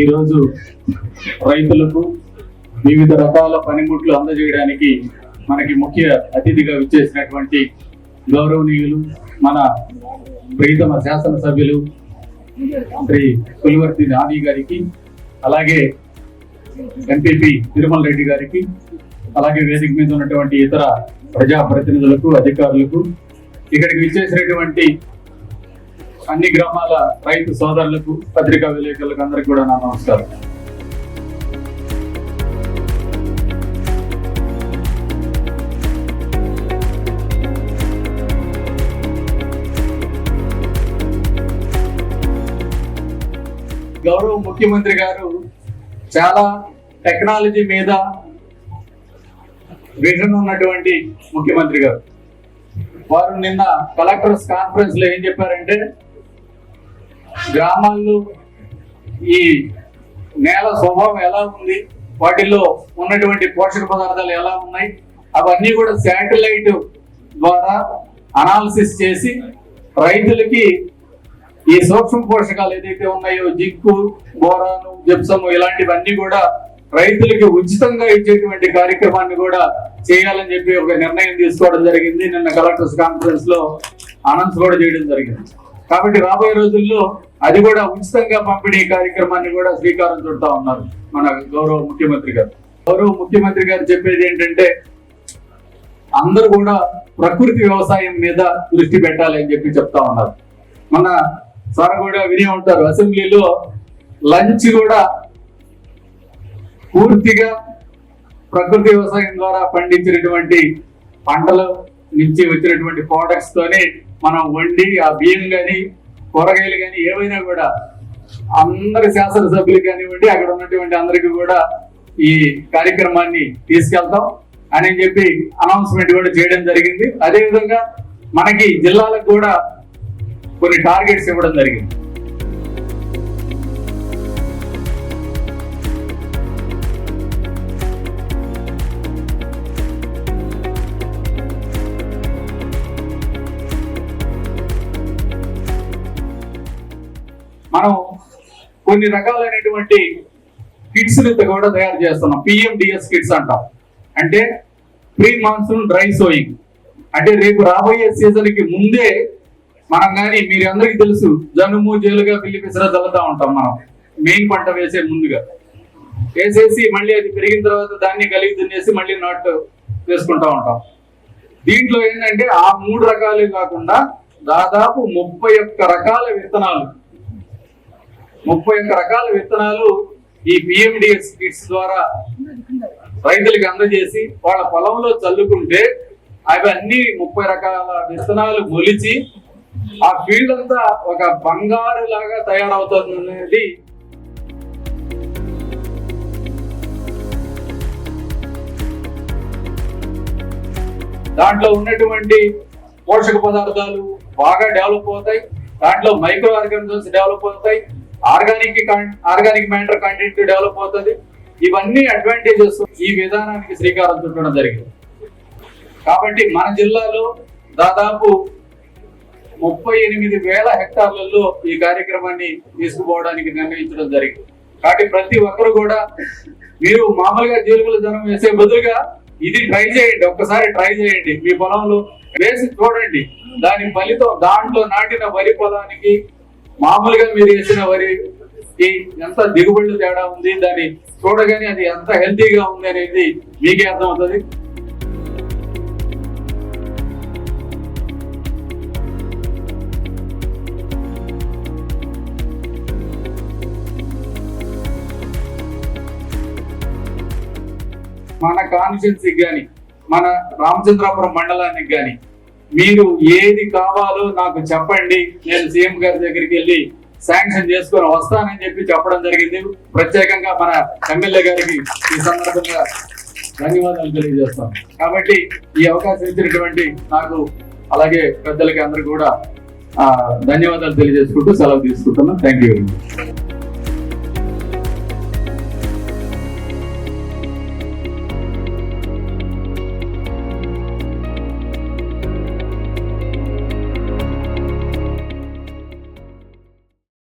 ఈరోజు రైతులకు వివిధ రకాల పనిముట్లు అందజేయడానికి మనకి ముఖ్య అతిథిగా విచ్చేసినటువంటి గౌరవనీయులు మన ప్రీతమ శాసనసభ్యులు శ్రీ కులవర్తి నాని గారికి అలాగే ఎంపీపీ తిరుమల రెడ్డి గారికి అలాగే వేదిక మీద ఉన్నటువంటి ఇతర ప్రజాప్రతినిధులకు అధికారులకు ఇక్కడికి విచ్చేసినటువంటి అన్ని గ్రామాల రైతు సోదరులకు పత్రికా విలేకరులకు అందరికి కూడా నా నమస్కారం. గౌరవ ముఖ్యమంత్రి గారు చాలా టెక్నాలజీ మీద విజన్ ఉన్నటువంటి ముఖ్యమంత్రి గారు. వారు నిన్న కలెక్టర్స్ కాన్ఫరెన్స్లో ఏం చెప్పారంటే గ్రామాల్లో ఈ నేల స్వభావం ఎలా ఉంది? వాటిల్లో ఉన్నటువంటి పోషక పదార్థాలు ఎలా ఉన్నాయి? అవన్నీ కూడా శాటిలైట్ ద్వారా అనాలిసిస్ చేసి రైతులకి ఈ సూక్ష్మ పోషకాలు ఏదైతే ఉన్నాయో జిక్కు బోరాను జిప్సము ఇలాంటివన్నీ కూడా రైతులకి ఉచితంగా ఇచ్చేటువంటి కార్యక్రమాన్ని కూడా చేయాలని చెప్పి ఒక నిర్ణయం తీసుకోవడం జరిగింది. నిన్న కలెక్టర్స్ కాన్ఫరెన్స్లో అనౌన్స్ కూడా చేయడం జరిగింది. కాబట్టి రాబోయే రోజుల్లో అది కూడా ఉచితంగా పంపిణీ కార్యక్రమాన్ని కూడా శ్రీకారం చుడతా ఉన్నారు మన గౌరవ ముఖ్యమంత్రి గారు. గౌరవ ముఖ్యమంత్రి గారు చెప్పేది ఏంటంటే అందరూ కూడా ప్రకృతి వ్యవసాయం మీద దృష్టి పెట్టాలి అని చెప్పి చెప్తా ఉన్నారు. మన సార్ కూడా వినే ఉంటారు అసెంబ్లీలో లంచ్ కూడా పూర్తిగా ప్రకృతి వ్యవసాయం ద్వారా పండించినటువంటి పంటల నుంచి వచ్చినటువంటి ప్రోడక్ట్స్ తోనే మనం వండి ఆ బియ్యం కానీ కూరగాయలు కానీ ఏవైనా కూడా అందరి శాసనసభ్యులు కానివ్వండి అక్కడ ఉన్నటువంటి అందరికీ కూడా ఈ కార్యక్రమాన్ని తీసుకెళ్తాం. అని చెప్పి అనౌన్స్మెంట్ కూడా చేయడం జరిగింది. అదే విధంగా మనకి జిల్లాలకు కూడా కొన్ని టార్గెట్స్ ఇవ్వడం జరిగింది. మనం కొన్ని రకాలైనటువంటి కిట్స్ కూడా తయారు చేస్తున్నాం. పిఎండిఎస్ కిట్స్ అంటాం. అంటే ప్రీ మాన్సూన్ డ్రై సోయింగ్ అంటే రేపు రాబోయే సీజన్కి ముందే మనం కానీ మీరు అందరికీ తెలుసు జనుము జేలుగా పిల్లి పిసర చల్లుతా ఉంటాం మనం. మెయిన్ పంట వేసే ముందుగా. వేసేసి మళ్ళీ అది పెరిగిన తర్వాత దాన్ని కలిగి దున్నేసి మళ్ళీ నాటు వేసుకుంటా ఉంటాం. దీంట్లో ఏంటంటే ఆ మూడు రకాలే కాకుండా దాదాపు ముప్పై ఒక్క రకాల విత్తనాలు ముప్పై ఒక్క రకాల విత్తనాలు ఈ పిఎండిఎస్ కిట్స్ ద్వారా రైతులకు అందజేసి వాళ్ళ పొలంలో చల్లుకుంటే అవి అన్ని ముప్పై రకాల విత్తనాలు మొలిచి ఆ ఫీల్డ్ అంతా ఒక బంగారు లాగా తయారవుతుంది అనేది దాంట్లో ఉన్నటువంటి పోషక పదార్థాలు బాగా డెవలప్ అవుతాయి. దాంట్లో మైక్రో ఆర్గానిజమ్స్ డెవలప్ అవుతాయి. Organic organic matter content develop అవుతుంది. ఇవన్నీ అడ్వాంటేజెస్ ఈ విధానానికి శ్రీకారం చుట్టడం జరిగింది. కాబట్టి మన జిల్లాలో దాదాపు ముప్పై ఎనిమిది వేల హెక్టార్లలో ఈ కార్యక్రమాన్ని తీసుకుపోవడానికి నిర్ణయించడం జరిగింది. కాబట్టి ప్రతి ఒక్కరు కూడా మీరు మామూలుగా జీలుగుల జనం వేసే బదులుగా ఇది ట్రై చేయండి ఒక్కసారి ట్రై చేయండి. మీ పొలంలో వేసి చూడండి. దాని ఫలితం దాంట్లో నాటిన వరి పొలానికి మామూలుగా మీరు వేసిన వరి ఎంత దిగుబడులు తేడా ఉంది దాన్ని చూడగానే అది ఎంత హెల్తీగా ఉంది అనేది మీకే అర్థమవుతుంది. మన కాన్స్టిట్యున్సీకి కానీ మన రామచంద్రాపురం మండలానికి కానీ మీరు ఏది కావాలో నాకు చెప్పండి. నేను సీఎం గారి దగ్గరికి వెళ్ళి శాంక్షన్ చేసుకొని వస్తానని చెప్పి చెప్పడం జరిగింది. ప్రత్యేకంగా మన ఎమ్మెల్యే గారికి ఈ సందర్భంగా ధన్యవాదాలు తెలియజేస్తాం కాబట్టి ఈ అవకాశం ఇచ్చినటువంటి నాకు అలాగే పెద్దలకి అందరూ కూడా ధన్యవాదాలు తెలియజేసుకుంటూ సెలవు తీసుకుంటున్నాం థ్యాంక్ యూ